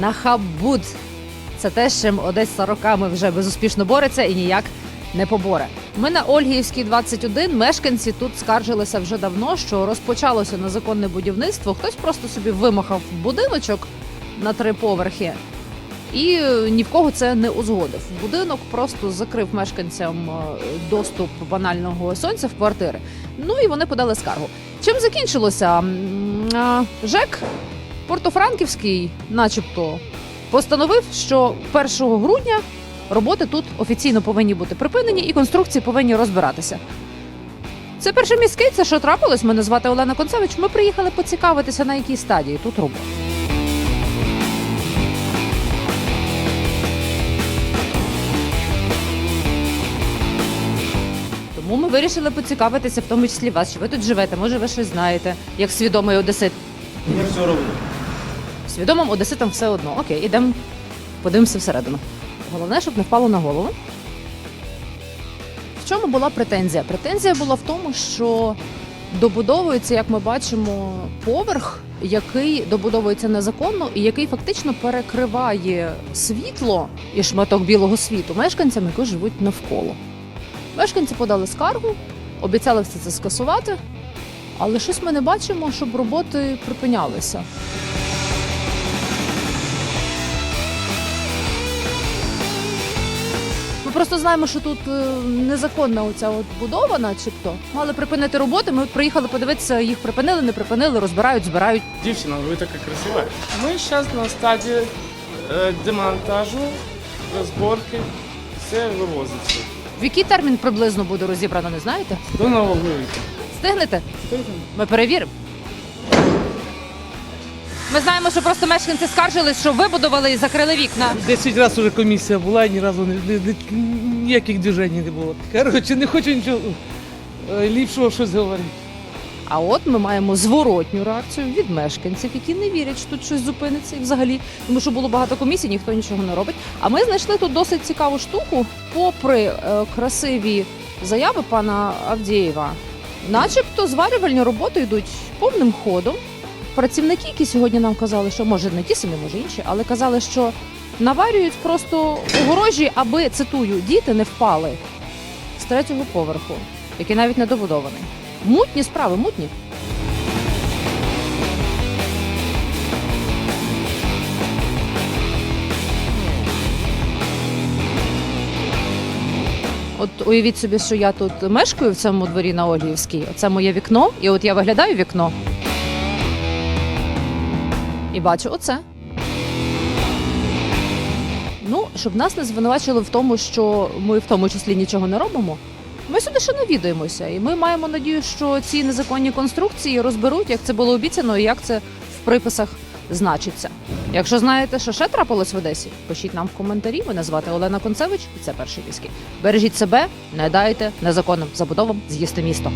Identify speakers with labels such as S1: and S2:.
S1: Нахабуд. Це те, з чим Одеса роками вже безуспішно бореться і ніяк не поборе. Ми на Ольгіївській 21. Мешканці тут скаржилися вже давно, що розпочалося незаконне будівництво. Хтось просто собі вимахав будиночок на три поверхи. І ні в кого це не узгодив. Будинок просто закрив мешканцям е, доступ банального сонця в квартири. Ну і вони подали скаргу. Чим закінчилося? ЖЕК Портофранківський, начебто, постановив, що 1 грудня роботи тут офіційно повинні бути припинені і конструкції повинні розбиратися. Це перше міський, це що трапилось. Мене звати Олена Концевич. Ми приїхали поцікавитися, на якій стадії тут робота. Тому ми вирішили поцікавитися, в тому числі вас, що ви тут живете. Може, ви щось знаєте, як свідомий одесит.
S2: Мені все одно.
S1: Свідомим одеситам все одно. Окей, ідемо, подивимося всередину. Головне, щоб не впало на голову. В чому була претензія? Претензія була в тому, що добудовується, як ми бачимо, поверх, який добудовується незаконно і який фактично перекриває світло і шматок білого світу мешканцям, які живуть навколо. Мешканці подали скаргу, обіцяли все це скасувати, але щось ми не бачимо, щоб роботи припинялися. Ми просто знаємо, що тут е, незаконна оця от будова, начебто. Мали припинити роботи. Ми от приїхали подивитися, їх припинили, не припинили, розбирають, збирають.
S2: Дівчина, ви така красива. Ми зараз на стадії е, демонтажу, розборки, все вивозиться.
S1: В який термін приблизно буде розібрано, не знаєте?
S2: До нового віку.
S1: Встигнете? Ми перевіримо. Ми знаємо, що просто мешканці скаржились, що вибудували і закрили вікна.
S3: Десять разів вже комісія була і ні разу не, не, не- ніяких движень не було. Коротше, не хочу нічого е, ліпшого щось говорити.
S1: А от ми маємо зворотню реакцію від мешканців, які не вірять, що тут щось зупиниться і взагалі, тому що було багато комісій, ніхто нічого не робить. А ми знайшли тут досить цікаву штуку, попри е, красиві заяви пана Авдієва. Начебто зварювальні роботи йдуть повним ходом. Працівники, які сьогодні нам казали, що може не ті самі, може інші, але казали, що наварюють просто огорожі, аби цитую, діти не впали з третього поверху, який навіть не добудований. Мутні справи, мутні. От уявіть собі, що я тут мешкаю в цьому дворі на Оліївській. Це моє вікно, і от я виглядаю вікно. І бачу оце. Ну, щоб нас не звинувачили в тому, що ми в тому числі нічого не робимо. Ми сюди ще навідуємося, і ми маємо надію, що ці незаконні конструкції розберуть, як це було обіцяно, і як це в приписах значиться. Якщо знаєте, що ще трапилось в Одесі, пишіть нам в коментарі. Мене звати Олена Концевич, і це перший війський. Бережіть себе, не дайте незаконним забудовам з'їсти місто.